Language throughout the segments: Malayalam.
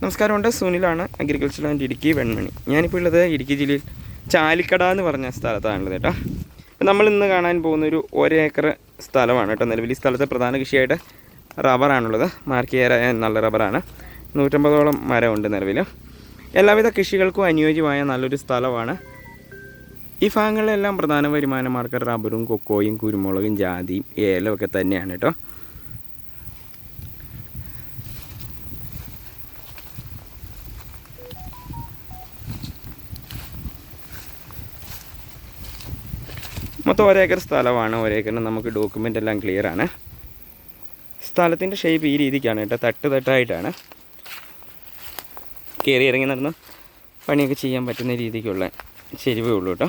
നമസ്കാരമുണ്ട്. സുനിലാണ് അഗ്രികൾച്ചർ ആൻഡ് ഇടുക്കി വെൺമണി. ഞാനിപ്പോൾ ഉള്ളത് ഇടുക്കി ജില്ലയിൽ ചാലിക്കട എന്ന് പറഞ്ഞ സ്ഥലത്താണുള്ളത് കേട്ടോ. നമ്മൾ ഇന്ന് കാണാൻ പോകുന്ന പോകുന്നൊരു ഒരേക്കർ സ്ഥലമാണ് കേട്ടോ. നിലവിൽ ഈ സ്ഥലത്തെ പ്രധാന കൃഷിയായിട്ട് റബ്ബറാണുള്ളത് മാർക്കിയറായ നല്ല റബ്ബറാണ് നൂറ്റമ്പതോളം മരമുണ്ട് നിലവിൽ എല്ലാവിധ കൃഷികൾക്കും അനുയോജ്യമായ നല്ലൊരു സ്ഥലമാണ്. ഈ ഭാഗങ്ങളിലെല്ലാം പ്രധാന വരുമാന മാർക്കർ റബ്ബറും കൊക്കോയും കുരുമുളകും ജാതിയും ഏലമൊക്കെ തന്നെയാണ് കേട്ടോ. മൊത്തം ഒരേക്കർ സ്ഥലമാണ്. ഒരേക്കറിന് നമുക്ക് ഡോക്യുമെന്റ് എല്ലാം ക്ലിയർ ആണ്. സ്ഥലത്തിന്റെ ഷേപ്പ് ഈ രീതിക്കാണ് കേട്ടോ. തട്ട് തട്ടായിട്ടാണ്. കയറി ഇറങ്ങി നടന്ന് പണിയൊക്കെ ചെയ്യാൻ പറ്റുന്ന രീതിക്കുള്ള ചെരിവേ ഉള്ളൂ കേട്ടോ.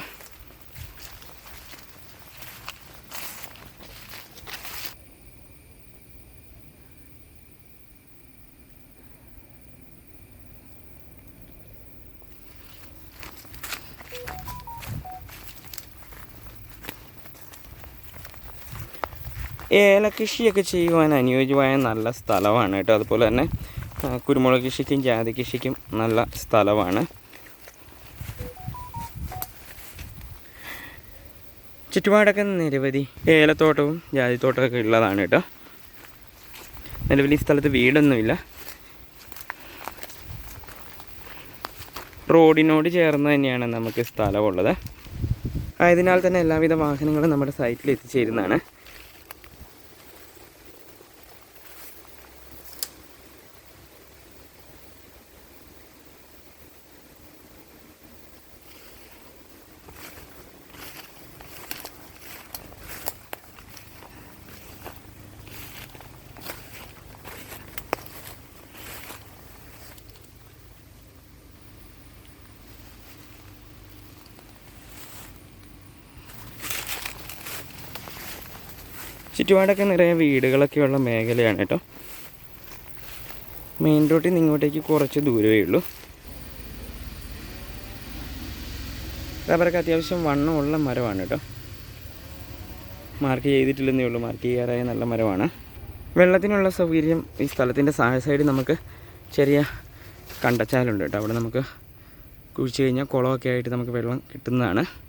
ഏലകൃഷിയൊക്കെ ചെയ്യുവാൻ അനുയോജ്യമായ നല്ല സ്ഥലമാണ് കേട്ടോ. അതുപോലെ തന്നെ കുരുമുളക് കൃഷിക്കും ജാതി കൃഷിക്കും നല്ല സ്ഥലമാണ്. ചുറ്റുപാടൊക്കെ നിരവധി ഏലത്തോട്ടവും ജാതിത്തോട്ടമൊക്കെ ഉള്ളതാണ് കേട്ടോ. നിലവിൽ ഈ സ്ഥലത്ത് വീടൊന്നുമില്ല. റോഡിനോട് ചേർന്ന് തന്നെയാണ് നമുക്ക് സ്ഥലമുള്ളത്. ആയതിനാൽ തന്നെ എല്ലാവിധ വാഹനങ്ങളും നമ്മുടെ സൈറ്റിൽ എത്തിച്ചേരുന്നതാണ്. ചുറ്റുപാടൊക്കെ നിറയെ വീടുകളൊക്കെയുള്ള മേഖലയാണ് കേട്ടോ. മെയിൻ റോട്ടിൽ നിന്ന് ഇങ്ങോട്ടേക്ക് കുറച്ച് ദൂരമേ ഉള്ളൂ. റബ്ബറൊക്കെ അത്യാവശ്യം വണ്ണമുള്ള മരമാണ് കേട്ടോ. മാർക്ക് ചെയ്തിട്ടില്ലെന്നേ ഉള്ളൂ. മാർക്ക് ചെയ്യാറായ നല്ല മരമാണ്. വെള്ളത്തിനുള്ള സൗകര്യം ഈ സ്ഥലത്തിന്റെ സഹായ സൈഡിൽ നമുക്ക് ചെറിയ കണ്ടച്ചാലുണ്ട് കേട്ടോ. അവിടെ നമുക്ക് കുഴിച്ച് കഴിഞ്ഞാൽ കുളമൊക്കെ ആയിട്ട് നമുക്ക് വെള്ളം കിട്ടുന്നതാണ്.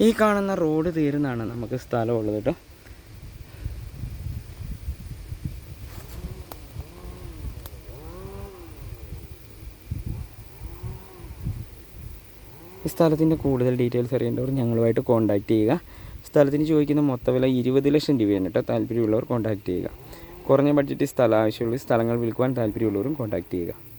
ഈ കാണുന്ന റോഡ് തീരുന്നതാണ് നമുക്ക് സ്ഥലമുള്ളത് കേട്ടോ. സ്ഥലത്തിന്റെ കൂടുതൽ ഡീറ്റെയിൽസ് അറിയേണ്ടവർ ഞങ്ങളുമായിട്ട് കോൺടാക്റ്റ് ചെയ്യുക. സ്ഥലത്തിന് ചോദിക്കുന്ന മൊത്തവില ഇരുപത് ലക്ഷം രൂപയാണ് കേട്ടോ. താല്പര്യമുള്ളവർ കോൺടാക്റ്റ് ചെയ്യുക. കുറഞ്ഞ ബഡ്ജറ്റിൽ സ്ഥലം ആവശ്യമുള്ള സ്ഥലങ്ങൾ വിൽക്കുവാൻ താല്പര്യമുള്ളവരും കോൺടാക്റ്റ് ചെയ്യുക.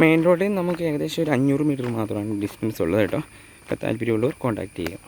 മെയിൻ റോഡിൽ നമുക്ക് ഏകദേശം ഒരു അഞ്ഞൂറ് മീറ്റർ മാത്രമാണ് ഡിസ്റ്റൻസ് ഉള്ളത് കേട്ടോ. അപ്പോൾ താല്പര്യമുള്ളവർ കോൺടാക്റ്റ് ചെയ്യുക.